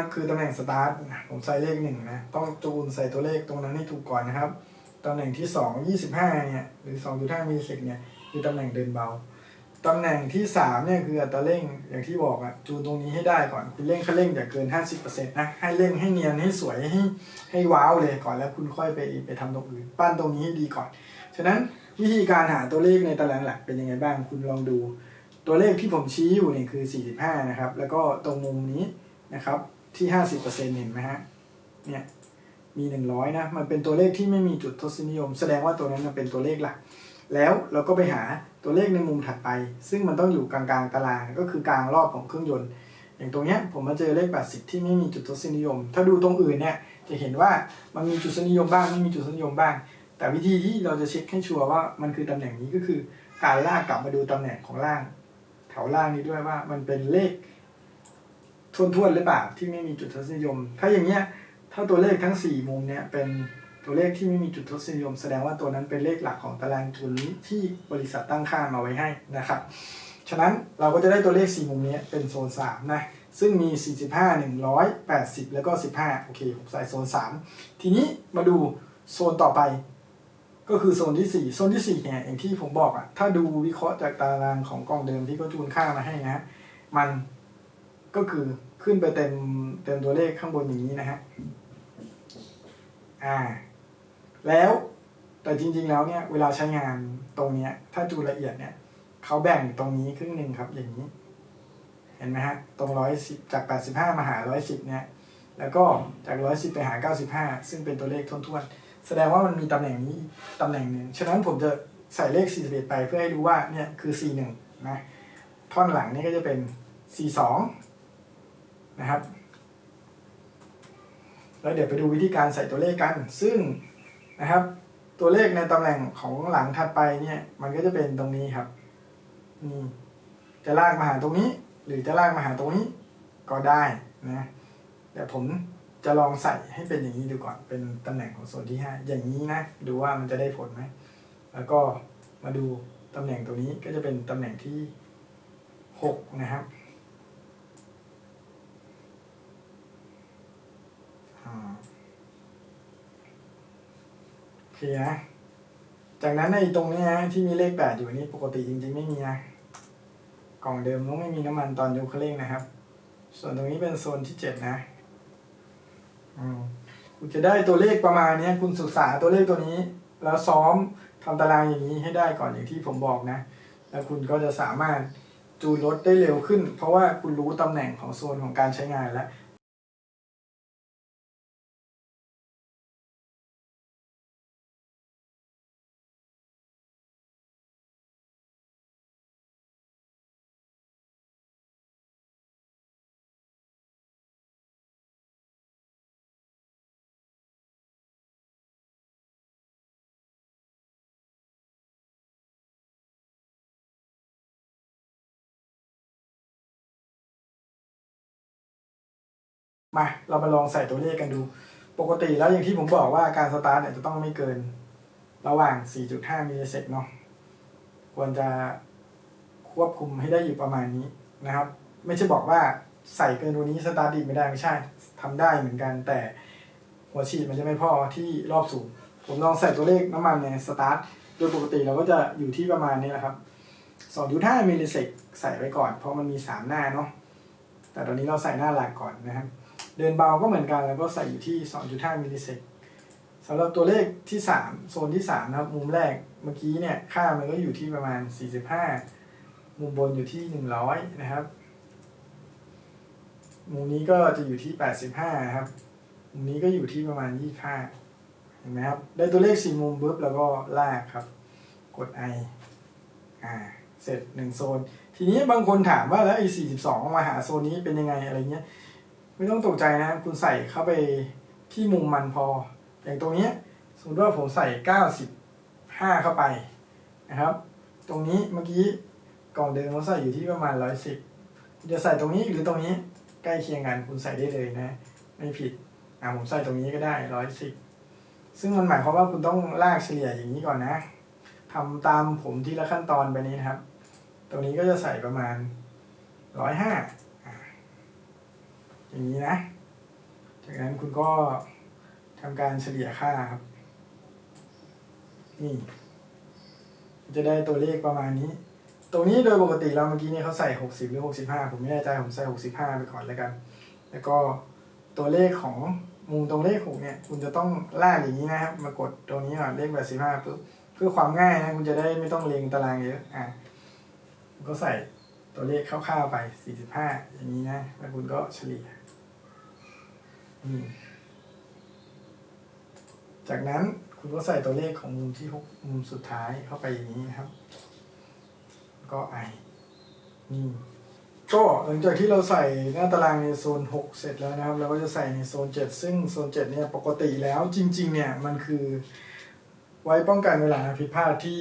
ครับ คือตำแหน่งสตาร์ทผมใส่เลขหนึ่งนะ ต้องจูนใส่ตัวเลขตรงนั้นให้ถูกก่อนนะครับตำแหน่งที่2 25เนี่ยหรือ2.5มิลลิเซกเนี่ยคือตำแหน่งเดินเบาตำแหน่งที่3เนี่ยคืออัตราเร่งอย่างที่บอกอะจูนตรงนี้ให้ได้ก่อนคุณเร่งคันเร่งอย่าเกิน50%นะให้เร่งให้เนียนให้สวยให้ให้ว้าวเลยก่อนแล้วคุณค่อยไปไปทำตรงอื่นปั้นตรงนี้ให้ดีก่อน ฉะนั้นวิธีการหาตัวเลขในตารางหลักเป็นยังไงบ้างคุณลองดู ตัวเลขที่ผมชี้อยู่เนี่ยคือ 45 นะครับ แล้วก็ตรงมุมนี้นะครับ ที่50%เปอร์เซ็นเห็นไหมฮะ เนี่ย มี100นะ มันเป็นตัวเลขที่ไม่มีจุดทศนิยม แสดงว่าตัวนั้นนเป็นตัวเลขหลัก แล้วเราก็ไปหาตัวเลขในมุมถัดไป ซึ่งมันต้องอยู่กลางๆตาราง ก็คือกลางรอบของเครื่องยนต์ อย่างตรงเนี้ยผมมาเจอเลข 80 ที่ไม่มีจุดทศนิยม ถ้าดูตรงอื่นเนี่ย จะเห็นว่ามันมีจุดทศนิยมบ้าง ไม่มีจุดทศนิยมบ้าง แต่วิธีที่เราจะเช็คให้ชัวร์ว่ามันคือตำแหน่งนี้ก็คือ การลากกลับมาดูตำแหน่งของล่าง แถวล่างนี้ด้วยว่ามันเป็นเลข ทวนๆหรือเปล่าที่ไม่มีจุดทศนิยม ถ้าอย่างเงี้ยถ้าตัวเลขทั้ง 4 มุมเนี่ยเป็นตัวเลขที่ไม่มีจุดทศนิยม แสดงว่าตัวนั้นเป็นเลขหลักของตารางทุนที่บริษัทตั้งค่ามาไว้ให้นะครับฉะนั้นเราก็จะได้ตัวเลข 4 มุมนี้เป็นโซน3นะซึ่งมี 45 180 แล้วก็ 15 โอเคผมใส่โซน 3 ทีนี้มาดูโซนต่อไป ก็คือโซนที่ 4 โซนที่4เนี่ยอย่างที่ผมบอกอะถ้าดูวิเคราะห์จากตารางของกล่องเดิมที่เขาจูนค่ามาให้นะฮะมันก็คือ ขึ้นไปเต็มเต็มตัวเลขข้างบนอย่างนี้นะฮะ อ่า แล้วแต่จริงๆแล้วเนี่ยเวลาใช้งานตรงเนี้ย ถ้าจูละเอียดเนี่ยเขาแบ่งตรงนี้ครึ่งหนึ่งครับอย่างนี้ เห็นไหมฮะ ตรงร้อยสิบจากแปดสิบห้ามาหาร้อยสิบเนี่ย แล้วก็จากร้อยสิบไปหาเก้าสิบห้าซึ่งเป็นตัวเลขทวนๆ แสดงว่ามันมีตำแหน่งนี้ตำแหน่งหนึ่ง ฉะนั้นผมจะใส่เลข41ไปเพื่อให้รู้ว่าเนี่ยคือ C1 นะ ท่อนหลังนี่ก็จะเป็น C2 นะครับ แล้วเดี๋ยวไปดูวิธีการใส่ตัวเลขกัน ซึ่งนะครับ ตัวเลขในตำแหน่งของหลังถัดไปเนี่ย มันก็จะเป็นตรงนี้ครับนี่จะลากมาหาตรงนี้ หรือจะลากมาหาตรงนี้ก็ได้นะแต่ผมจะลองใส่ให้เป็นอย่างนี้ดูก่อน เป็นตำแหน่งของโซนที่ 5 อย่างนี้นะ ดูว่ามันจะได้ผลไหม แล้วก็มาดูตำแหน่งตรงนี้ก็จะเป็นตำแหน่งที่ 6 นะครับอ่า โอเคนะจากนั้นในตรงนี้ยที่มีเลข8อยู่นี่ปกติจริงๆไม่มีนะกล่องเดิมต้องไม่มีน้ำมันตอนยกเครื่องนะครับ ส่วนตรงนี้เป็นโซนที่7นะอืมคุณจะได้ตัวเลขประมาณนี้คุณศึกษาตัวเลขตัวนี้ แล้วซ้อมทำตารางอย่างนี้ให้ได้ก่อนอย่างที่ผมบอกนะ แล้วคุณก็จะสามารถจูนรถได้เร็วขึ้น เพราะว่าคุณรู้ตำแหน่งของโซนของการใช้งานแล้ว มาเรามาลองใส่ตัวเลขกันดู ปกติแล้วอย่างที่ผมบอกว่าการสตาร์ทเนี่ยจะต้องไม่เกิน ระหว่าง 4.5 มิลลิเซกเนาะควรจะควบคุมให้ได้อยู่ประมาณนี้นะครับ ไม่ใช่บอกว่าใส่เกินตัวนี้สตาร์ทดีไม่ได้ไม่ใช่ทำได้เหมือนกัน แต่หัวฉีดมันจะไม่พอที่รอบสูงผมลองใส่ตัวเลขน้ำมันในสตาร์ทโดยปกติเราก็จะอยู่ที่ประมาณนี้แหละครับ 2.5มิลลิเซกใส่ไว้ก่อน เพราะมันมี 3 หน้าเนาะแต่ตอนนี้เราใส่หน้าหลักก่อนนะครับ เดินเบาก็เหมือนกันแล้วก็ใส่อยู่ที่ 2.5มิลลิเซกสำหรับตัวเลขที่ 3 โซนที่3นะครับมุมแรกเมื่อกี้เนี่ยค่ามันก็อยู่ที่ประมาณ 45 มุมบนอยู่ที่ 100 นะครับ มุมนี้ก็จะอยู่ที่ 85นะครับมุมนี้ก็อยู่ที่ประมาณ 25เห็นไหมครับได้ตัวเลข 4 มุมปุ๊บแล้วก็ลากครับ กด I อ่าเสร็จหนึ่งโซน ทีนี้บางคนถามว่าแล้วไอ้42มาหาโซนนี้เป็นยังไงอะไรเงี้ย ไม่ต้องตกใจนะ คุณใส่เข้าไปที่มุมมันพอ อย่างตรงนี้สมมติว่าผมใส่ 95 เข้าไปนะครับ ตรงนี้เมื่อกี้กล่องเดิมเขาใส่อยู่ที่ประมาณ 110จะใส่ตรงนี้หรือตรงนี้ใกล้เคียงกันคุณใส่ได้เลยนะ ไม่ผิดอ่าผมใส่ตรงนี้ก็ได้ 110 ซึ่งมันหมายความว่าคุณต้องลากเฉลี่ยอย่างนี้ก่อนนะทำตามผมทีละขั้นตอนไปนี้นะครับ ตรงนี้ก็จะใส่ประมาณ 105 อย่างนี้นะ จากนั้นคุณก็ทำการเฉลี่ยค่าครับ นี่ จะได้ตัวเลขประมาณนี้ ตรงนี้โดยปกติเราเมื่อกี้เนี่ยเขาใส่ 60 หรือ 65 ผมไม่แน่ใจผมใส่ 65 ไปก่อนแล้วกัน แล้วก็ตัวเลขของมุมตรงเลข6เนี่ย คุณจะต้องลากอย่างนี้นะครับ มากดตรงนี้ก่อนเลข85ปุ๊บเพื่อความง่ายนะ คุณจะได้ไม่ต้องเรียงตารางเยอะอะก็ใส่ตัวเลขคร่าวๆไป 45 อย่างนี้นะ แล้วคุณก็เฉลี่ย จากนั้นคุณก็ใส่ตัวเลขของมุมที่หกมุมสุดท้ายเข้าไปอย่างนี้นะครับ ก็ไอนี่ก็หลังจากที่เราใส่หน้าตารางในโซน 6 เสร็จแล้วนะครับ เราก็จะใส่ในโซน 7 ซึ่งโซน 7 เนี่ยปกติแล้วจริง ๆ เนี่ยมันคือ ไว้ป้องกันเวลาผิดพลาดที่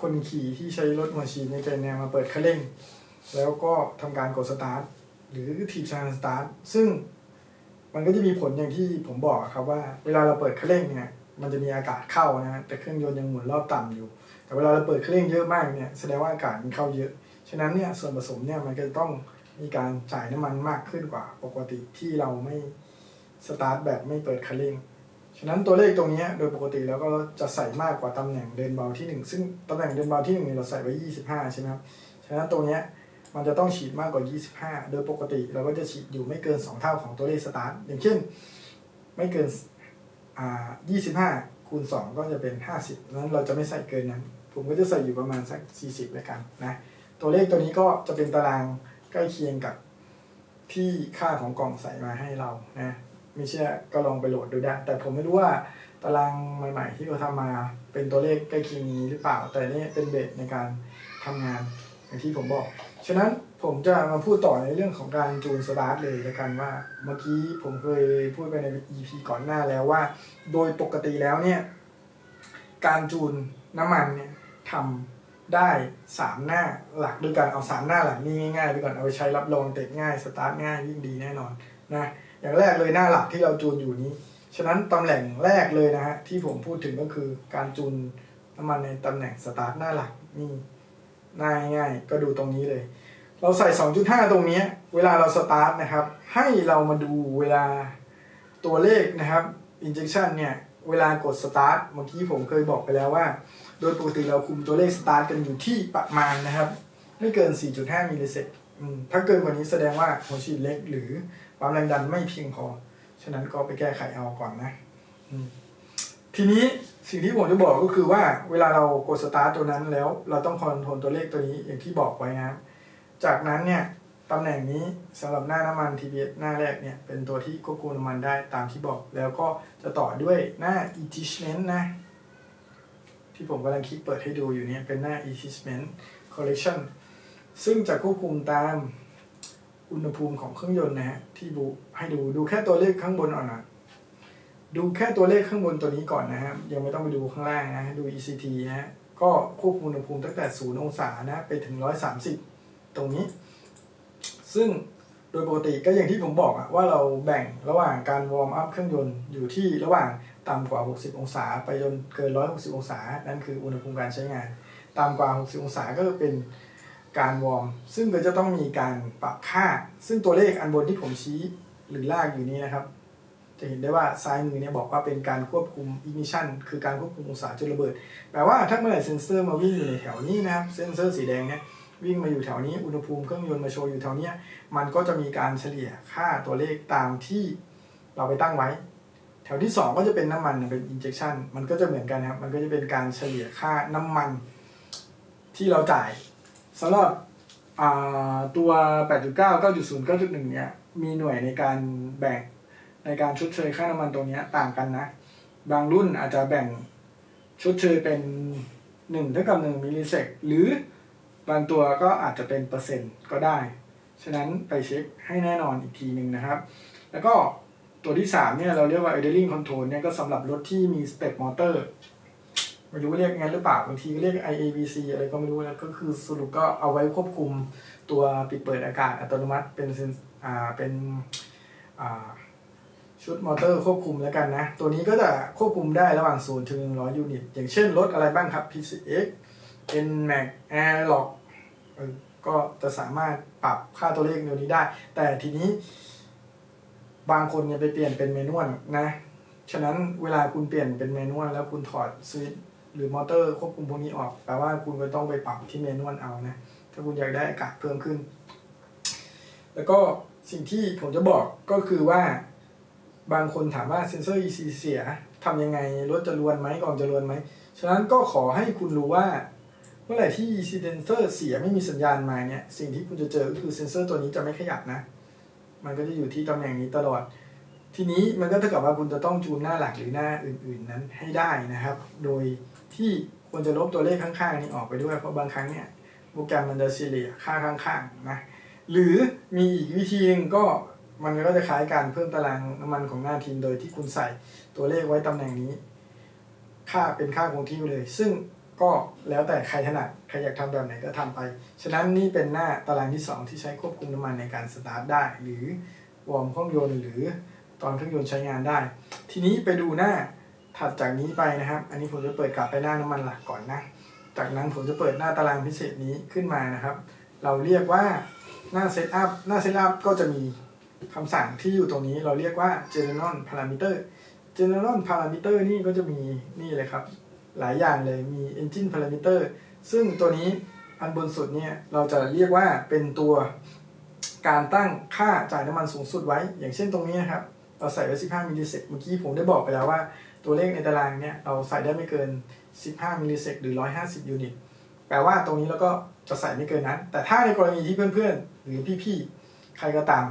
คนขี่ที่ใช้รถหัวฉีดในใจเนี่ยมาเปิดคันเร่ง แล้วก็ทำการกดสตาร์ทหรือถีบชานสตาร์ทซึ่ง มันก็จะมีผลอย่างที่ผมบอกครับว่า เวลาเราเปิดเคันเร่งเนี่ยมันจะมีอากาศเข้านะฮะแต่เครื่องยนต์ยังหมุนรอบต่ำอยู่ แต่เวลาเราเปิดเครื่องเยอะมากเนี่ยแสดงว่าอากาศมันเข้าเยอะ ฉะนั้นเนี่ยส่วนผสมเนี่ยมันก็จะต้องมีการจ่ายน้ำมันมากขึ้นกว่าปกติที่เราไม่สตาร์ทแบบไม่เปิดคันเร่ง ฉะนั้นตัวเลขตรงนี้โดยปกติแล้วก็จะใส่มากกว่าตำแหน่งเดินเบาที่หนึ่งซึ่งตำแหน่งเดินเบาที่หนึ่งเนี่ยเราใส่ไว้ 25 ใช่ไหมครับ ฉะนั้นตรงนี้ มันจะต้องฉีดมากกว่า 25 โดยปกติเราก็จะฉีดอยู่ไม่เกิน 2 เท่าของตัวเลขสตาร์ทอย่างเช่น ไม่เกินอ่า25 คูณ 2 ก็จะเป็น 50 นั้นเราจะไม่ใส่เกินนั้น ผมก็จะใส่อยู่ประมาณสัก 40แล้วกันนะ ตัวเลขตัวนี้ก็จะเป็นตารางใกล้เคียงกับที่ค่าของกล่องใส่มาให้เรานะไม่เชื่อก็ลองไปโหลดดูได้ แต่ผมไม่รู้ว่าตารางใหม่ ๆ ที่เขาทำมาเป็นตัวเลขใกล้เคียงนี้หรือเปล่า แต่นี่เป็นเบสในการทำงานอย่างที่ผมบอก ฉะนั้นผมจะมาพูดต่อในเรื่องของการจูนสตาร์ทเลยล้วกันว่า เมื่อกี้ผมเคยพูดไปใน EP ก่อนหน้าแล้วว่า โดยปกติแล้วเนี่ยการจูนน้ำมันเนี่ยทำได้สามหน้าหลักด้วยกันเอาสามหน้าหลักนี่ง่ายๆไปก่อนเอาไปใช้รับรองเตะง่ายสตาร์ทง่ายยิ่งดีแน่นอนนะอย่างแรกเลยหน้าหลักที่เราจูนอยู่นี้ ฉะนั้นตำแหน่งแรกเลยนะฮะที่ผมพูดถึงก็คือการจูนน้ำมันในตำแหน่งสตาร์ทหน้าหลักนี่ ง่ายง่ายๆก็ดูตรงนี้เลย เราใส่ 2.5 ตรงนี้เวลาเราสตาร์ทนะครับ ให้เรามาดูเวลาตัวเลขนะครับ injection เนี่ย เวลากดสตาร์ทเมื่อกี้ผมเคยบอกไปแล้วว่า โดยปกติเราคุมตัวเลขสตาร์ทกันอยู่ที่ประมาณนะครับ ไม่เกิน 4.5มิลลิเซกถ้าเกินกว่านี้แสดงว่าหัวฉีดเล็กหรือความแรงดันไม่เพียงพอ ฉะนั้นก็ไปแก้ไขเอาก่อนนะทีนี้ สิ่งที่ผมจะบอกก็คือว่าเวลาเรากดสตาร์ตัวนั้นแล้ว เราต้องคอนโทรลตัวเลขตัวนี้อย่างที่บอกไว้นะจากนั้นเนี่ยตำแหน่งนี้สำหรับหน้าน้ำมัน TBS หน้าแรกเนี่ยเป็นตัวที่ควบคุมน้ำมันได้ตามที่บอก แล้วก็จะต่อด้วยหน้า attachment นะ ที่ผมกำลังคลิกเปิดให้ดูอยู่เนี่ยเป็นหน้า attachment collection ซึ่งจะควบคุมตามอุณหภูมิของเครื่องยนต์นะฮะที่ดูให้ดูดูแค่ตัวเลขข้างบนอ่อนนะ ดูแค่ตัวเลขข้างบนตัวนี้ก่อนนะครับยังไม่ต้องไปดูข้างล่างนะ ดู ECT นะฮะก็ควบคุมอุณหภูมิตั้งแต่ 0 องศานะไปถึง 130 ตรงนี้ ซึ่งโดยปกติก็อย่างที่ผมบอกอะว่าเราแบ่งระหว่างการวอร์มอัพเครื่องยนต์อยู่ที่ระหว่างต่ำกว่า 60 องศา ไปจนเกิน 160 องศา นั่นคืออุณหภูมิการใช้งาน ต่ำกว่า 60 องศาก็เป็นการวอร์ม ซึ่งก็จะต้องมีการปรับค่า ซึ่งตัวเลขอันบนที่ผมชี้หรือลากอยู่นี้นะครับ จะเห็นได้ว่าซ้ายมือเนี่ยบอกว่าเป็นการควบคุม ignition คือการควบคุมองศาจุดระเบิด แปลว่าถ้าเมื่อไหร่เซนเซอร์มาวิ่งอยู่ในแถวนี้นะครับ เซนเซอร์สีแดงเนี่ยวิ่งมาอยู่แถวนี้ อุณหภูมิเครื่องยนต์มาโชว์อยู่แถวนี้ มันก็จะมีการเฉลี่ยค่าตัวเลขตามที่เราไปตั้งไว้ แถวที่ 2 ก็จะเป็นน้ำมันเป็น injection มันก็จะเหมือนกันครับ มันก็จะเป็นการเฉลี่ยค่าน้ำมันที่เราจ่ายสำหรับอ่าตัว 8.9 9.0 9.1 เนี่ย มีหน่วยในการแบ่ง ในการชดเชยค่าน้ำมันตรงนี้ต่างกันนะ บางรุ่นอาจจะแบ่งชดเชยเป็น1เท่ากับ1มิลลิเซกหรือบางตัวก็อาจจะเป็นเปอร์เซ็นต์ก็ได้ ฉะนั้นไปเช็คให้แน่นอนอีกทีหนึ่งนะครับ แล้วก็ตัวที่ 3 เนี่ยเราเรียกว่า idling control เนี่ยก็สำหรับรถที่มี step motor ไม่รู้ว่าเรียกงั้นหรือเปล่าบางทีก็เรียก IABC อะไรก็ไม่รู้นะก็คือสรุปก็เอาไว้ควบคุมตัวปิดเปิดอากาศอัตโนมัติเป็นเซนอ่าเป็นอ่า ชุดมอเตอร์ควบคุมแล้วกันนะ ตัวนี้ก็จะควบคุมได้ระหว่าง 0 ถึง 100 ยูนิต อย่างเช่นรถอะไรบ้างครับ PCX NMAX Airlock ก็จะสามารถปรับค่าตัวเลขตัวนี้ได้ แต่ทีนี้ บางคนเนี่ยไปเปลี่ยนเป็นเมนวลนะ ฉะนั้นเวลาคุณเปลี่ยนเป็นเมนวลแล้วคุณถอดสวิตช์หรือมอเตอร์ควบคุมพวกนี้ออกแปลว่าคุณก็ต้องไปปรับที่เมนวลเอานะ ถ้าคุณอยากได้อากาศเพิ่มขึ้น แล้วก็สิ่งที่ผมจะบอกก็คือว่า บางคนถามว่าเซนเซอร์ EC เสียทำยังไงรถจะรวนไหมกล่องจะรวนไหม ฉะนั้นก็ขอให้คุณรู้ว่า เมื่อไหร่ที่ EC sensor เสียไม่มีสัญญาณมาเนี่ยสิ่งที่คุณจะเจอก็คือเซนเซอร์ตัวนี้จะไม่ขยับนะ มันก็จะอยู่ที่ตำแหน่งนี้ตลอด ทีนี้มันก็เท่ากับว่าคุณจะต้องจูนหน้าหลักหรือหน้าอื่น ๆ นั้นให้ได้นะครับ โดยที่ควรจะลบตัวเลขข้างๆนี้ออกไปด้วยเพราะบางครั้งเนี่ยโปรแกรมมันจะเฉลี่ยค่าข้างๆนะหรือมีอีกวิธีหนึงก็ มันก็จะคล้ายการเพิ่มตารางน้ำมันของหน้าทีมโดยที่คุณใส่ตัวเลขไว้ตำแหน่งนี้ ค่าเป็นค่าคงที่เลย ซึ่งก็แล้วแต่ใครถนัดใครอยากทำแบบไหนก็ทำไป ฉะนั้นนี่เป็นหน้าตารางที่ 2 ที่ใช้ควบคุมน้ำมันในการสตาร์ทได้ หรือวอร์มเครื่องยนต์หรือตอนเครื่องยนต์ใช้งานได้ ทีนี้ไปดูหน้าถัดจากนี้ไปนะครับ อันนี้ผมจะเปิดกลับไปหน้าน้ำมันหลักก่อนนะ จากนั้นผมจะเปิดหน้าตารางพิเศษนี้ขึ้นมานะครับ เราเรียกว่าหน้าเซตอัพหน้าเซตอัพก็จะมี คำสั่งที่อยู่ตรงนี้เราเรียกว่า general parameter general parameter นี่ก็จะมีนี่เลยครับ หลายอย่างเลยมี engine parameter ซึ่งตัวนี้อันบนสุดเนี่ยเราจะเรียกว่าเป็นตัวการตั้งค่าจ่ายน้ำมันสูงสุดไว้ อย่างเช่นตรงนี้นะครับ เราใส่ไว้ 15 มิลลิเซกเมื่อกี้ผมได้บอกไปแล้วว่า ตัวเลขในตารางเนี่ยเราใส่ได้ไม่เกิน 15 มิลลิเซกหรือ 150 ยูนิตแปลว่าตรงนี้เราก็จะใส่ไม่เกินนั้น แต่ถ้าในกรณีที่เพื่อนๆ หรือพี่ๆ ใครก็ตาม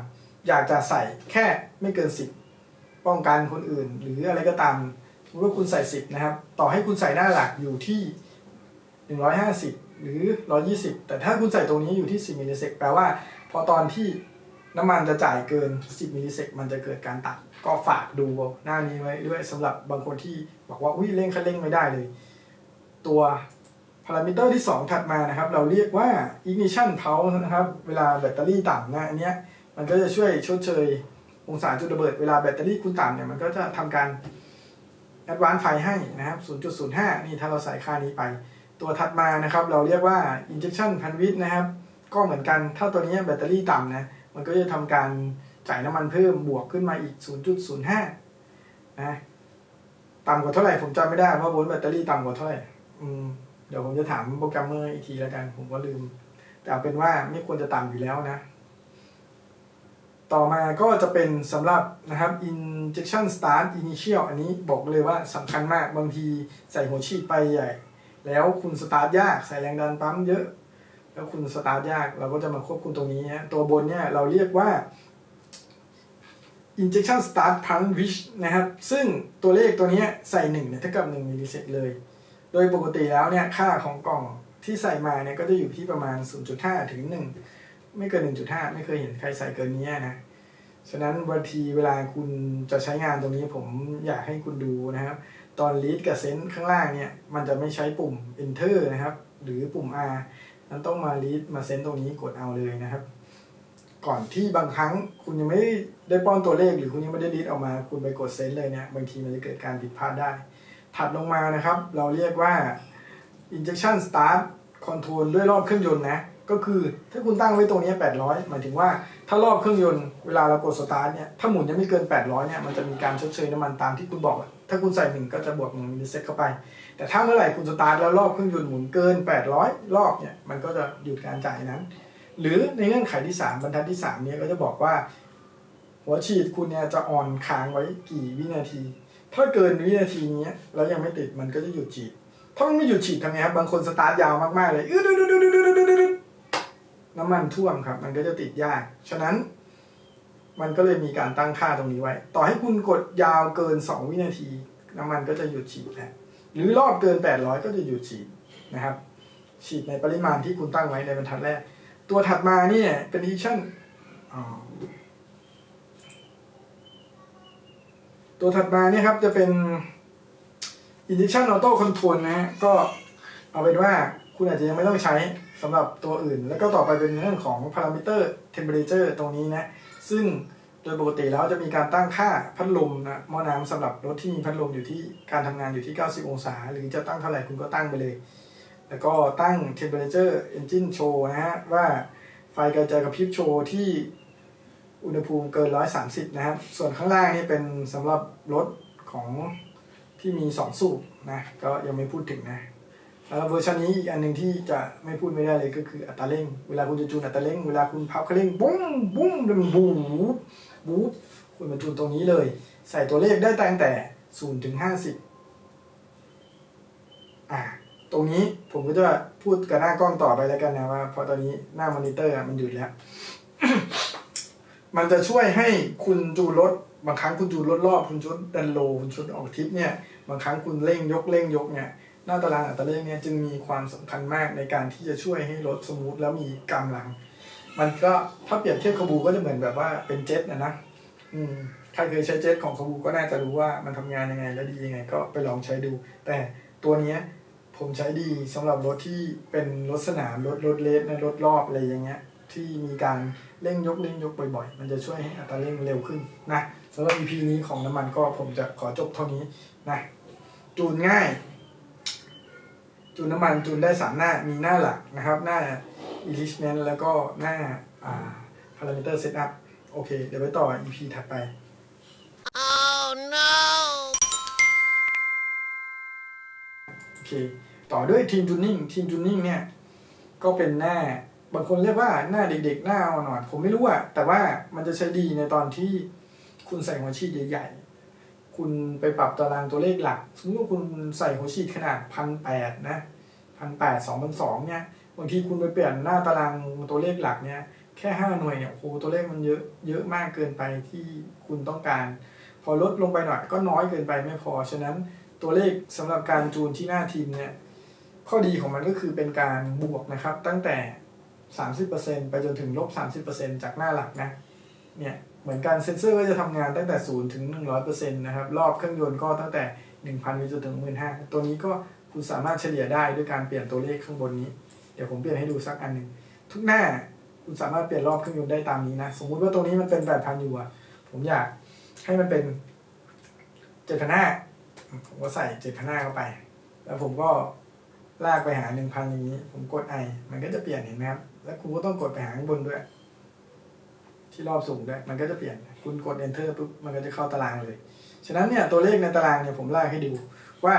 อยากจะใส่แค่ไม่เกิน10ป้องกันคนอื่น หรืออะไรก็ตามสมมติว่าคุณใส่10นะครับ ต่อให้คุณใส่หน้าหลักอยู่ที่150หรือ120แต่ถ้าคุณใส่ตรงนี้อยู่ที่10มิลลิเซกแปลว่า พอตอนที่น้ำมันจะจ่ายเกิน 10 มิลลิเซกมันจะเกิดการตัด ก็ฝากดูหน้านี้ไว้ด้วยสำหรับบางคนที่บอกว่าอุ้ยเร่งคันเร่งไม่ได้เลย ตัวพารามิเตอร์ที่ 2 ถัดมานะครับ เราเรียกว่า ignition pulse นะครับ เวลาแบตเตอรี่ต่ำนะอันเนี้ย มันก็จะช่วยชดเชยองศาจุดระเบิดเวลาแบตเตอรี่คุณต่ำเนี่ยมันก็จะทำการแอดวานซ์ไฟให้นะครับ 0.05 นี่ถ้าเราใส่ค่านี้ไป ตัวถัดมานะครับ เราเรียกว่า injection bandwidth นะครับ ก็เหมือนกัน ถ้าตัวนี้แบตเตอรี่ต่ำนะ มันก็จะทำการจ่ายน้ำมันเพิ่มบวกขึ้นมาอีก 0.05 นะ ต่ำกว่าเท่าไหร่ผมจำไม่ได้เพราะโวลต์แบตเตอรี่ต่ำกว่าเท่าไหร่อืมเดี๋ยวผมจะถามโปรแกรมเมอร์อีกทีแล้วกัน ผมก็ลืม แต่เอาเป็นว่าไม่ควรจะต่ำอยู่แล้วนะ ต่อมาก็จะเป็นสำหรับนะครับ injection start initial อันนี้บอกเลยว่าสำคัญมากบางทีใส่หัวฉีดไปใหญ่ แล้วคุณสตาร์ทยากใส่แรงดันปั๊มเยอะ แล้วคุณสตาร์ทยากเราก็จะมาควบคุมตรงนี้ฮะตัวบนเนี่ยเราเรียกว่า injection start punch which นะครับ ซึ่งตัวเลขตัวนี้ใส่1เนี่ยเท่ากับ 1มิลลิเซกเลย โดยปกติแล้วเนี่ยค่าของกล่องที่ใส่มาเนี่ยก็จะอยู่ที่ประมาณ 0.5 ถึง 1 ไม่เกิน 1.5 ไม่เคยเห็นใครใส่เกินนี้นะ ฉะนั้นบางทีเวลาคุณจะใช้งานตรงนี้ผมอยากให้คุณดูนะครับ ตอน lead กับ send ข้างล่างเนี่ย มันจะไม่ใช้ปุ่ม enter นะครับ หรือปุ่ม R นั้นต้องมา lead มา send ตรงนี้กดเอาเลยนะครับ ก่อนที่บางครั้งคุณยังไม่ได้ป้อนตัวเลขหรือคุณยังไม่ได้ lead ออกมา คุณไปกด send เลยเนี่ย บางทีมันจะเกิดการผิดพลาดได้ ถัดลงมานะครับ เราเรียกว่า injection start control ด้วยรอบเครื่องยนต์นะ ก็คือถ้าคุณตั้งไว้ตรงนี้ 800 หมายถึงว่าถ้ารอบเครื่องยนต์เวลาเรากด start เนี่ยถ้าหมุนยังไม่เกิน 800 เนี่ยมันจะมีการชดเชยน้ำมันตามที่คุณบอกอะถ้าคุณใส่หนึ่งก็จะบวก1มิลลิเซกเข้าไป แต่ถ้าเมื่อไหร่คุณสตาร์ทแล้วรอบเครื่องยนต์หมุนเกิน 800 รอบเนี่ยมันก็จะหยุดการจ่ายนั้น หรือในเงื่อนไขที่ 3 บรรทัดที่ 3 เนี่ยก็จะบอกว่า หัวฉีดคุณเนี่ยจะอ่อนค้างไว้กี่วินาที ถ้าเกินวินาทีนี้แล้วยังไม่ติดมันก็จะหยุดฉีดถ้ามันไม่หยุดฉีดทำไงครับบางคนสตาร์ทยาวมากๆเลยอื้อดึ๊ น้ำมันท่วมครับ มันก็จะติดยาก ฉะนั้น มันก็เลยมีการตั้งค่าตรงนี้ไว้ ต่อให้คุณกดยาวเกิน 2 วินาที น้ำมันก็จะหยุดฉีดแล้วหรือรอบเกิน 800 ก็จะหยุดฉีดนะครับ ฉีดในปริมาณที่คุณตั้งไว้ในบรรทัดแรก ตัวถัดมาเนี่ยเป็น edition อ๋อตัวถัดมาเนี่ยครับจะเป็น injection auto control นะฮะก็เอาเป็นว่าคุณอาจจะยังไม่ต้องใช้ สำหรับตัวอื่น แล้วก็ต่อไปเป็นเรื่องของ parameter temperature ตรงนี้นะ ซึ่งโดยปกติแล้วจะมีการตั้งค่าพัดลมนะหม้อน้ำสำหรับรถที่มีพัดลมอยู่ที่การทำงานอยู่ที่ 90 องศา หรือจะตั้งเท่าไหร่คุณก็ตั้งไปเลย แล้วก็ตั้ง temperature engine show นะฮะว่าไฟกระจายกระพริบโชว์ที่อุณหภูมิเกิน 130 นะครับ ส่วนข้างล่างนี่เป็นสำหรับรถของที่มี 2 สูบนะ ก็ยังไม่พูดถึงนะ แล้วเวอร์ชันนี้อีกอันหนึ่งที่จะไม่พูดไม่ได้เลยก็คืออัตราเร่ง เวลาคุณจะจูนอัตราเร่ง เวลาคุณพับคันเร่งบุ้งบุ้งมันบูบบูบคุณมาจูนตรงนี้เลย ใส่ตัวเลขได้ตั้งแต่0ถึง50อ่าตรงนี้ผมก็จะพูดกับหน้ากล้องต่อไปแล้วกันนะว่าพราะตอนนี้หน้ามอนิเตอร์มันหยุดแล้ว มันจะช่วยให้คุณจูนรถบางครั้งคุณจูนรถรอบ คุณชุดดันโล คุณชุดออกทิปเนี่ย บางครั้งคุณเร่งยกเร่งยกเนี่ย หน้าตารางอัตราเร่งเนี่ยจึงมีความสำคัญมากในการที่จะช่วยให้รถสมูทแล้วมีกำลัง มันก็ถ้าเปรียบเทียบคาบูก็จะเหมือนแบบว่าเป็นเจ็ตนะนะอืมใครเคยใช้เจ็ตของคาบูก็น่าจะรู้ว่ามันทำงานยังไงและดียังไง ก็ไปลองใช้ดู แต่ตัวเนี้ยผมใช้ดีสำหรับรถที่เป็นรถสนามรถรถเลสนะรถรอบอะไรอย่างเงี้ยที่มีการเร่งยกเร่งยกบ่อยๆ มันจะช่วยให้อัตราเร่งเร็วขึ้นนะสำหรับ EP นี้ของน้ำมันก็ผมจะขอจบเท่านี้นะจูนง่าย จูนน้ำมันจูนได้สามหน้ามีหน้าหลักนะครับ หน้า enrichment แล้วก็หน้าอ่า parameter setup โอเค เดี๋ยวไปต่อ EP ถัดไป Oh no! โอเค ต่อด้วยทีมจูนนิ่งทีมจูนนิ่งเนี่ย ก็เป็นหน้าบางคนเรียกว่าหน้าเด็กๆ หน้าอ่อนๆผมไม่รู้อะแต่ว่ามันจะใช้ดีในตอนที่คุณใส่หัวฉีดใหญ่ๆ คุณไปปรับตารางตัวเลขหลัก สมมติว่าคุณใส่หัวฉีดขนาดพันแปดนะ พันแปดสองพันสองเนี่ยบางทีคุณไปเปลี่ยนหน้าตารางตัวเลขหลักเนี่ยแค่ห้าหน่วยเนี่ยโอ้โหตัวเลขมันเยอะเยอะมากเกินไปที่คุณต้องการ พอลดลงไปหน่อยก็น้อยเกินไปไม่พอ ฉะนั้นตัวเลขสำหรับการจูนที่หน้าทีมเนี่ยข้อดีของมันก็คือเป็นการบวกนะครับตั้งแต่ 30%ไปจนถึงลบ 30%จากหน้าหลักนะเนี่ยเหมือนกันเซนเซอร์ก็จะทำงานตั้งแต่ 0 ถึง 100%นะครับ รอบเครื่องยนต์ก็ตั้งแต่ 1,000 ไปจนถึง 15,000 ตัวนี้ก็ คุณสามารถเฉลี่ยได้ด้วยการเปลี่ยนตัวเลขข้างบนนี้ เดี๋ยวผมเปลี่ยนให้ดูสักอันหนึ่งทุกหน้าคุณสามารถเปลี่ยนรอบเครื่องยนต์ได้ตามนี้นะ สมมุติว่าตรงนี้มันเป็น 8,000อยู่อะผมอยากให้มันเป็น7,500ผมก็ใส่7,500เข้าไป แล้วผมก็ลากไปหา 1,000อย่างนี้ ผมกดไอมันก็จะเปลี่ยนเห็นไหมครับ แล้วคุณก็ต้องกดไปหาข้างบนด้วย ที่รอบสูงด้วย มันก็จะเปลี่ยน คุณกด enter ปุ๊บ มันก็จะเข้าตารางเลย ฉะนั้นเนี่ยตัวเลขในตารางเนี่ยผมลากให้ดูว่า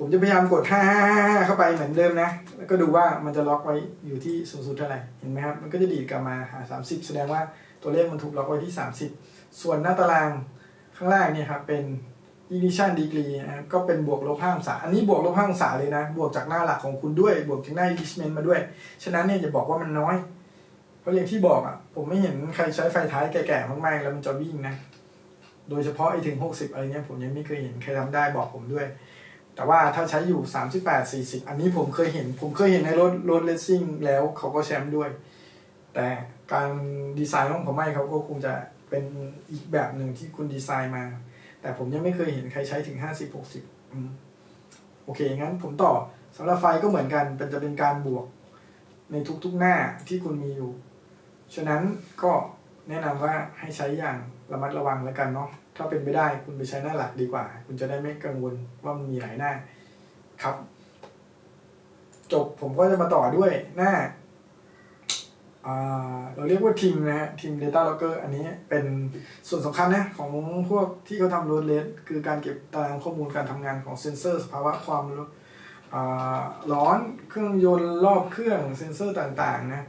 ผมจะพยายามกด555เข้าไปเหมือนเดิมนะ แล้วก็ดูว่ามันจะล็อกไว้อยู่ที่สูงสุดเท่าไหร่ เห็นไหมครับ มันก็จะดีดกลับมาหา 30 แสดงว่าตัวเลขมันถูกล็อกไว้ที่ 30 ส่วนหน้าตารางข้างล่างเนี่ยครับเป็น ignition degree นะครับก็เป็นบวกลบ5องศา อันนี้บวกลบ5องศาเลยนะ บวกจากหน้าหลักของคุณด้วย บวกจากหน้า enrichment มาด้วย ฉะนั้นเนี่ยจะบอกว่ามันน้อย เพราะอย่างที่บอกอะ ผมไม่เห็นใครใช้ไฟท้ายแก่ๆมากๆแล้วมันจะวิ่งนะ โดยเฉพาะไอ้ถึง 60 อะไรเงี้ยผมยังไม่เคยเห็นใครทำได้บอกผมด้วย แต่ว่าถ้าใช้อยู่ 38 40 อันนี้ผมเคยเห็น ผมเคยเห็นในรถรถเลสซิ่งแล้วเขาก็แชมป์ด้วย แต่การดีไซน์ของผมไม่เขาก็คงจะเป็นอีกแบบหนึ่งที่คุณดีไซน์มา แต่ผมยังไม่เคยเห็นใครใช้ถึง 50 60อืมโอเค งั้นผมต่อสำหรับไฟก็เหมือนกันเป็นจะเป็นการบวกในทุกๆหน้าที่คุณมีอยู่ ฉะนั้นก็ แนะนำว่าให้ใช้อย่างระมัดระวังแล้วกันเนาะถ้าเป็นไปได้คุณไปใช้หน้าหลักดีกว่า คุณจะได้ไม่กังวลว่ามันมีหลายหน้าครับ จบผมก็จะมาต่อด้วยหน้าเราเรียกว่าทีมนะฮะทีม Data Logger อันนี้เป็นส่วนสำคัญนะของพวกที่เขาทำโรดเลสคือการเก็บตารางข้อมูลการทำงานของเซ็นเซอร์สภาวะความร้อนเครื่องยนต์รอบเครื่องเซ็นเซอร์ต่างๆนะ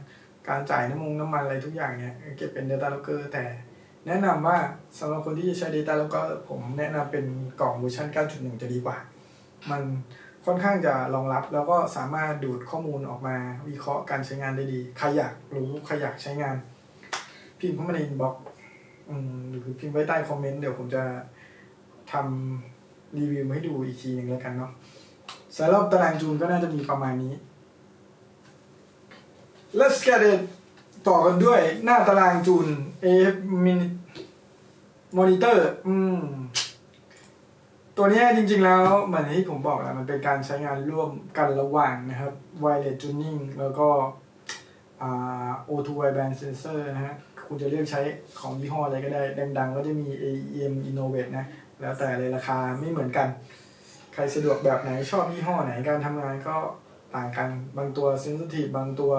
การจ่ายน้ำมันน้ำมันอะไรทุกอย่างเนี่ยเก็บเป็น Data Logger แต่แนะนำว่าสำหรับคนที่จะใช้ Data Logger ผมแนะนำเป็นกล่องเวอร์ชัน9.1 จะดีกว่า มันค่อนข้างจะรองรับแล้วก็สามารถดูดข้อมูลออกมาวิเคราะห์การใช้งานได้ดี ใครอยากรู้ใครอยากใช้งาน พิมพ์เข้ามาในอินบ็อกซ์หรือพิมพ์ไว้ใต้คอมเมนต์เดี๋ยวผมจะทำรีวิวให้ดูอีกทีหนึ่งแล้วกันเนาะสำหรับตารางจูนก็น่าจะมีประมาณนี้ let's get it ต่อกันด้วยหน้าตารางจูน AF Mini Monitor อืม ตัวนี้จริงๆแล้วเหมือนที่ผมบอกแหละมันเป็นการใช้งานร่วมกันระหว่างนะครับ Wireless Tuning แล้วก็อ่า O2 Wideband Sensor นะฮะ คุณจะเลือกใช้ของยี่ห้ออะไรก็ได้ ดังๆ ก็จะมี AEM Innovate นะ แล้วแต่เลยราคาไม่เหมือนกัน ใครสะดวกแบบไหนชอบยี่ห้อไหนการทำงานก็ต่างกัน บางตัว Sensitive บางตัว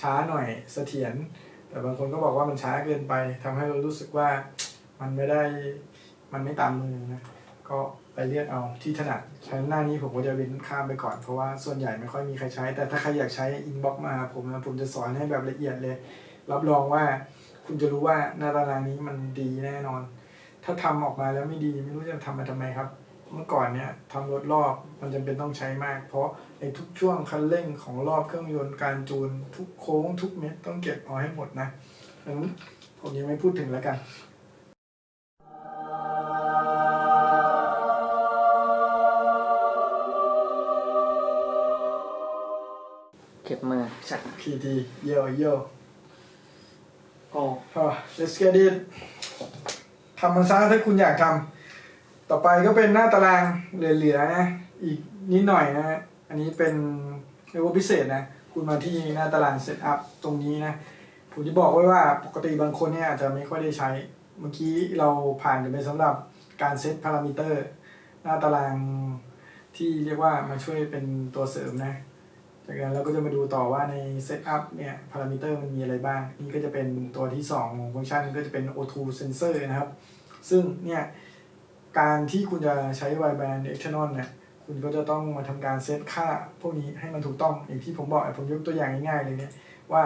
ช้าหน่อยเสถียรแต่บางคนก็บอกว่ามันช้าเกินไปทำให้เรารู้สึกว่ามันไม่ได้มันไม่ตามมือนะก็ไปเลือกเอาที่ถนัดใช้นหน้านี้ผมก็จะเว้นข้ามไปก่อนเพราะว่าส่วนใหญ่ไม่ค่อยมีใครใช้ แต่ถ้าใครอยากใช้อินบ็อกมาผมนะผมจะสอนให้แบบละเอียดเลย รับรองว่าคุณจะรู้ว่าหน้าตารางนี้มันดีแน่นอน ถ้าทำออกมาแล้วไม่ดีไม่รู้จะทำมาทำไมครับ เมื่อก่อนเนี่ยทำรถรอบมันจำเป็นต้องใช้มาก เพราะในทุกช่วงคันเร่งของรอบเครื่องยนต์การจูนทุกโค้งทุกเม็ดต้องเก็บเอาให้หมดนะฉะนั้นผมยังไม่พูดถึงแล้วกันเก็บมือชัก PT โยโย่โอ้อะ let's get it ทำมันซะถ้าคุณอยากทำ ต่อไปก็เป็นหน้าตารางเหลือๆนะอีกนิดหน่อยนะอันนี้เป็นเรียกว่าพิเศษนะคุณมาที่หน้าตารางเซตอัพตรงนี้นะผมจะบอกไว้ว่าปกติบางคนเนี่ยอาจจะไม่ค่อยได้ใช้ เมื่อกี้เราผ่านกันไปสำหรับการเซตพารามิเตอร์ หน้าตารางที่เรียกว่ามาช่วยเป็นตัวเสริมนะจากนั้นเราก็จะมาดูต่อว่าในเซตอัพเนี่ยพารามิเตอร์มันมีอะไรบ้าง นี่ก็จะเป็นตัวที่ 2 ของฟังก์ชันก็จะเป็น O2 sensor นะครับ ซึ่งเนี่ย การที่คุณจะใช้ wideband external เนี่ยคุณก็จะต้องมาทำการเซตค่าพวกนี้ให้มันถูกต้องอย่างที่ผมบอกผมยกตัวอย่างง่ายๆเลยเนี่ยว่า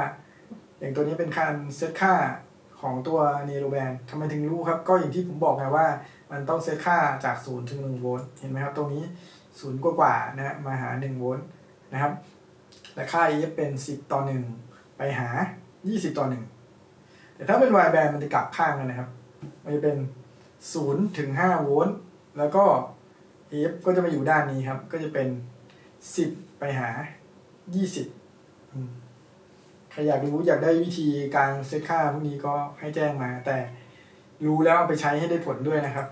อย่างตัวนี้เป็นการเซตค่าของตัว n e r o band ทำไมถึงรู้ครับ ก็อย่างที่ผมบอกไงว่า มันต้องเซตค่าจาก0ถึง1โวลต์เห็นไหมครับ ตรงนี้0กว่าๆนะมาหา1โวลต์นะครับ และค่า EF เป็น 10 ต่อ 1 ไปหา 20 ต่อ 1 แต่ถ้าเป็น Y band มันจะกลับข้างกันนะครับ มันจะเป็น 0ถึง5โวลต์แล้วก็ EF ก็จะมาอยู่ด้านนี้ครับ ก็จะเป็น 10 ไปหา 20ใครอยากรู้อยากได้วิธีการเซตค่าพวกนี้ก็ให้แจ้งมา แต่รู้แล้วเอาไปใช้ให้ได้ผลด้วยนะครับ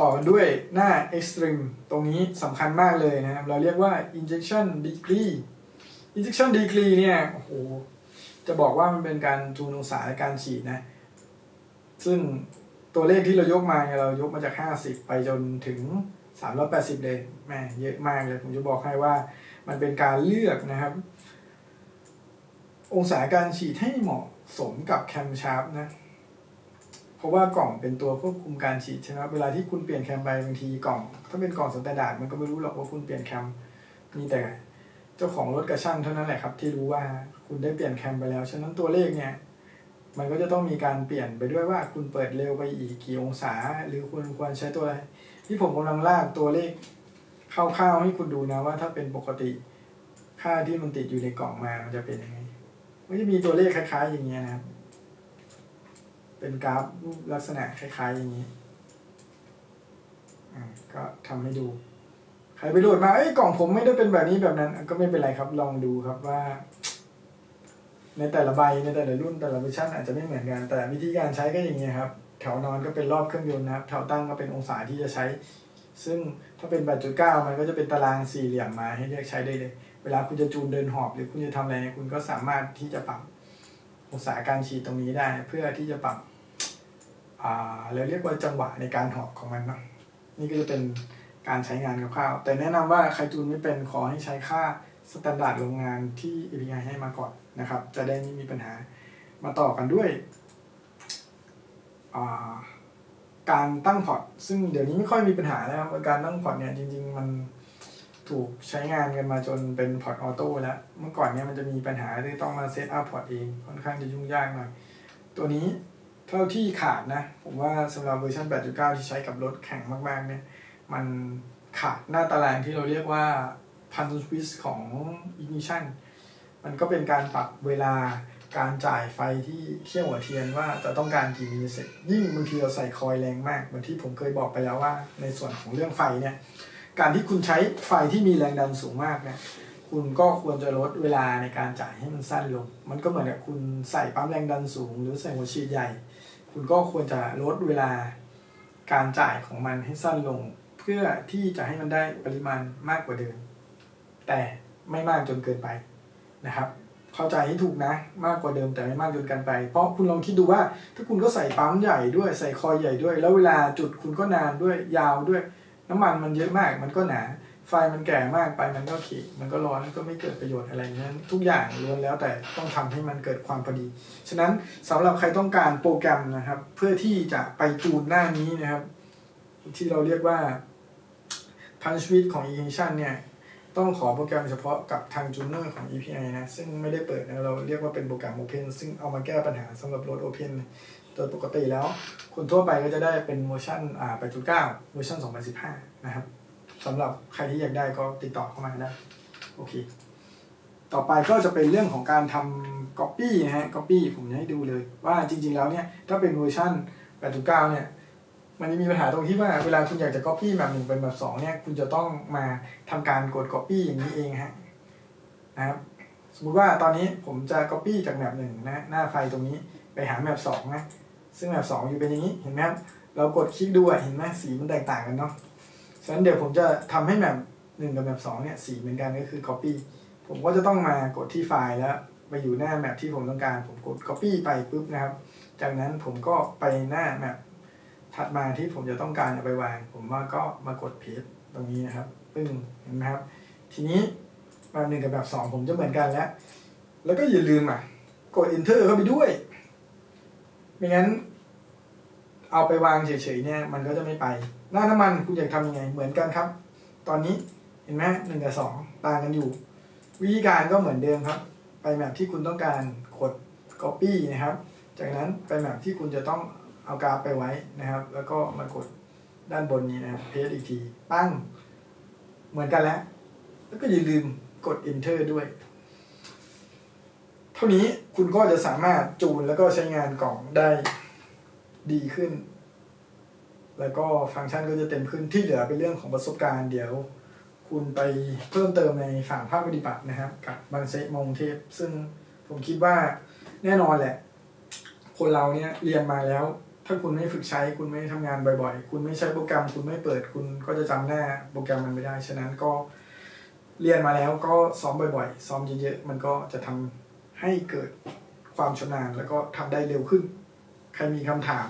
ต่อด้วยหน้า extreme ตรงนี้สำคัญมากเลยนะครับ เราเรียกว่า injection degree injection degree เนี่ย โอ้โห จะบอกว่ามันเป็นการจูนองศาในการฉีดนะ ซึ่งตัวเลขที่เรายกมาเนี่ยเรายกมาจาก 50 ไปจนถึง 380 เลยแม่เยอะมากเลย ผมจะบอกให้ว่ามันเป็นการเลือกนะครับ องศาการฉีดให้เหมาะสมกับแคมชาร์ปนะ เพราะว่ากล่องเป็นตัวควบคุมการฉีดใช่ไหมเวลาที่คุณเปลี่ยนแคมไปบางทีกล่อง ถ้าเป็นกล่องสแตนดาร์ดมันก็ไม่รู้หรอกว่าคุณเปลี่ยนแคมมีแต่เจ้าของรถกระช่างเท่านั้นแหละครับ ที่รู้ว่า คุณได้เปลี่ยนแคมไปแล้ว ฉะนั้นตัวเลขเนี่ยมันก็จะต้องมีการเปลี่ยนไปด้วยว่าคุณเปิดเร็วไปอีกกี่องศา หรือคุณควรใช้ตัวอะไรที่ผมกำลังลากตัวเลขคร่าวๆให้คุณดูนะว่าถ้าเป็นปกติค่าที่มันติดอยู่ในกล่องมามันจะเป็นยังไงมันจะมีตัวเลขคล้ายๆอย่างเงี้ยนะครับ เป็นกราฟลักษณะคล้ายๆอย่างนี้ก็ทำให้ดู ใครไปโหลดมา เอ้ยกล่องผมไม่ได้เป็นแบบนี้แบบนั้น ก็ไม่เป็นไรครับ ลองดูครับว่า ในแต่ละใบในแต่ละรุ่นแต่ละเวอร์ชันอาจจะไม่เหมือนกัน แต่วิธีการใช้ก็อย่างนี้ยครับแถวนอนก็เป็นรอบเครื่องยนต์นะครับแถวตั้งก็เป็นองศาที่จะใช้ ซึ่งถ้าเป็นแบบจุดเก้ามันก็จะเป็นตารางสี่เหลี่ยมมาให้เลือกใช้ได้เลย เวลาคุณจะจูนเดินหอบ หรือคุณจะทำอะไรคุณก็สามารถที่จะปรับองศาการฉีดตรงนี้ได้ เพื่อที่จะปรับอ่าเราเรียกว่าจังหวะในการหอบของมันเนาะนี่ก็จะเป็นการใช้งานคร่าวๆแต่แนะนำว่าใครจูนไม่เป็นขอให้ใช้ค่าสแตนดาร์ดโรงงานที่ API ให้มาก่อน นะครับ จะได้ไม่มีปัญหามาต่อกันด้วยาการตั้งพอร์ตซึ่งเดี๋ยวนี้ไม่ค่อยมีปัญหาแล้วครับการตั้งพอร์ตเนี่ยจริง ๆ มันถูกใช้งานกันมาจนเป็นพอร์ตออโต้แล้ว เมื่อก่อนเนี่ยมันจะมีปัญหาที่ต้องมาเซตอัพพอร์ตเองค่อนข้างจะยุ่งยากหน่อยตัวนี้เท่าที่ขาดนะ ผมว่าสำหรับเวอร์ชัน8.9 ที่ใช้กับรถแข่งมากๆเนี่ยมันขาดหน้าตารางที่เราเรียกว่าพันธุ์สวิสของ ignition มันก็เป็นการปรับเวลาการจ่ายไฟที่เที่ยวหัวเทียนว่าจะต้องการกี่มิลลิเซกยิ่งบางทีเราใส่คอยแรงมากเหมือนที่ผมเคยบอกไปแล้วว่า ในส่วนของเรื่องไฟเนี่ย การที่คุณใช้ไฟที่มีแรงดันสูงมากเนี่ยคุณก็ควรจะลดเวลาในการจ่ายให้มันสั้นลง มันก็เหมือนกับคุณใส่ปั๊มแรงดันสูง หรือใส่หัวฉีดใหญ่ คุณก็ควรจะลดเวลาการจ่ายของมันให้สั้นลง เพื่อที่จะให้มันได้ปริมาณมากกว่าเดิม แต่ไม่มากจนเกินไป นะครับ เข้าใจให้ถูกนะ มากกว่าเดิมแต่ไม่มากจนเกินไป เพราะคุณลองคิดดูว่า ถ้าคุณก็ใส่ปั๊มใหญ่ด้วยใส่คอยใหญ่ด้วย แล้วเวลาจุดคุณก็นานด้วยยาวด้วย น้ำมันมันเยอะมากมันก็หนาไฟมันแก่มากไปมันก็ขีมันก็ร้อนก็ไม่เกิดประโยชน์อะไรนั้นทุกอย่างล้วนแล้วแต่ต้องทำให้มันเกิดความพอดี ฉะนั้นสำหรับใครต้องการโปรแกรมนะครับ เพื่อที่จะไปจูนหน้านี้นะครับ ที่เราเรียกว่า Punch w i t ของ Ignition เนี่ย ต้องขอโปรแกรมเฉพาะกับทางจูเนอร์ของ EPI นะ ซึ่งไม่ได้เปิดนะเราเรียกว่าเป็นโปรแกรม Open ซึ่งเอามาแก้ปัญหาสำหรับรถ Open โดยปกติแล้ว คนทั่วไปก็จะได้เป็นเวอร์ชันอ่า8.9เวอร์ชัน2015 นะครับสำหรับใครที่อยากได้ก็ติดต่อเข้ามาได้โอเค ต่อไปก็จะเป็นเรื่องของการทำ Copy นะฮะ Copy ผมจะให้ดูเลยว่าจริงๆแล้วเนี่ย ถ้าเป็นเวอร์ชัน8.9 เนี่ย มันจะมีปัญหาตรงที่ว่าเวลาคุณอยากจะ Copy แบบหนึ่งเป็นแบบสองเนี่ย คุณจะต้องมาทำการกด Copy อย่างนี้เองฮะนะครับสมมุติว่าตอนนี้ผมจะ Copy จากแมปหนึ่งนะหน้าไฟตรงนี้ไปหาแมปสองนะซึ่งแมปสองอยู่เป็นอย่างนี้เห็นไหมครับเรากดคลิกดูเห็นไหมสีมันแตกต่างกันเนาะฉะนั้นเดี๋ยวผมจะทำให้แมปหนึ่งกับแมปสองเนี่ยสีเหมือนกันก็คือ Copy ผมก็จะต้องมากดที่ไฟล์แล้วไปอยู่หน้าแมปที่ผมต้องการ ผมกด Copy ไปปุ๊บนะครับ จากนั้นผมก็ไปหน้าแมป ถัดมาที่ผมจะต้องการเอาไปวาง ผมว่าก็มากด Paste ตรงนี้นะครับปึ้งเห็นไหมครับ ทีนี้แบบหนึ่งกับแบบสองผมจะเหมือนกันแล้ว แล้วก็อย่าลืมอะ กด Enter เข้าไปด้วย ไม่งั้น เอาไปวางเฉยๆเนี่ย มันก็จะไม่ไป หน้าน้ำมันคุณอยากทำยังไง เหมือนกันครับ ตอนนี้เห็นไหมหนึ่งกับสองต่างกันอยู่ วิธีการก็เหมือนเดิมครับ ไปแมปที่คุณต้องการกด Copy นะครับ จากนั้นไปแมปที่คุณจะต้อง เอากราฟไปไว้นะครับ แล้วก็มากดด้านบนนี้นะครับเพจอีกที ปั้ง เหมือนกันแล้ว แล้วก็อย่าลืมกด Enter ด้วย เท่านี้คุณก็จะสามารถจูนแล้วก็ใช้งานกล่องได้ดีขึ้น แล้วก็ฟังก์ชันก็จะเต็มขึ้นที่เหลือเป็นเรื่องของประสบการณ์เดี๋ยวคุณไปเพิ่มเติมในฝั่งภาคปฏิบัตินะครับกับบางเซมงเทพ ซึ่งผมคิดว่าแน่นอนแหละ คนเราเนี่ยเรียนมาแล้ว ถ้าคุณไม่ฝึกใช้คุณไม่ทำงานบ่อยๆ คุณไม่ใช้โปรแกรม คุณไม่เปิดคุณก็จะจำหน้าโปรแกรมมันไม่ได้ ฉะนั้นก็เรียนมาแล้วก็ซ้อมบ่อยๆ ซ้อมเยอะๆ มันก็จะทำให้เกิดความชำนาญแล้วก็ทำได้เร็วขึ้น ใครมีคำถาม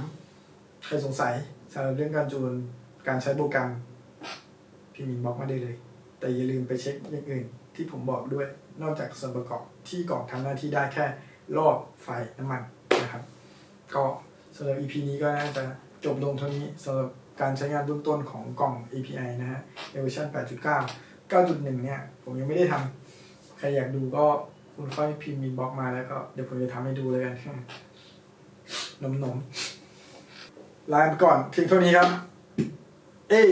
ใครสงสัยสำหรับเรื่องการจูนการใช้โปรแกรมพิมพ์อินบ็อกมาได้เลย แต่อย่าลืมไปเช็คอย่างอื่นที่ผมบอกด้วย นอกจากส่วนประกอบที่กล่องทำหน้าที่ได้แค่รอบไฟน้ำมันนะครับ ก็ สำหรับ EP นี้ก็น่าจะจบลงเท่านี้สำหรับการใช้งานเบื้องต้นของกล่อง API นะฮะในเวอร์ชัน 8.9 9.1 เนี่ย ผมยังไม่ได้ทำใครอยากดูก็คุณค่อยพิมพ์มีบล็อกมาแล้วก็เดี๋ยวผมจะทำให้ดูเลยกันนมนมลาไปก่อนเพียงเท่านี้ครับ เอ้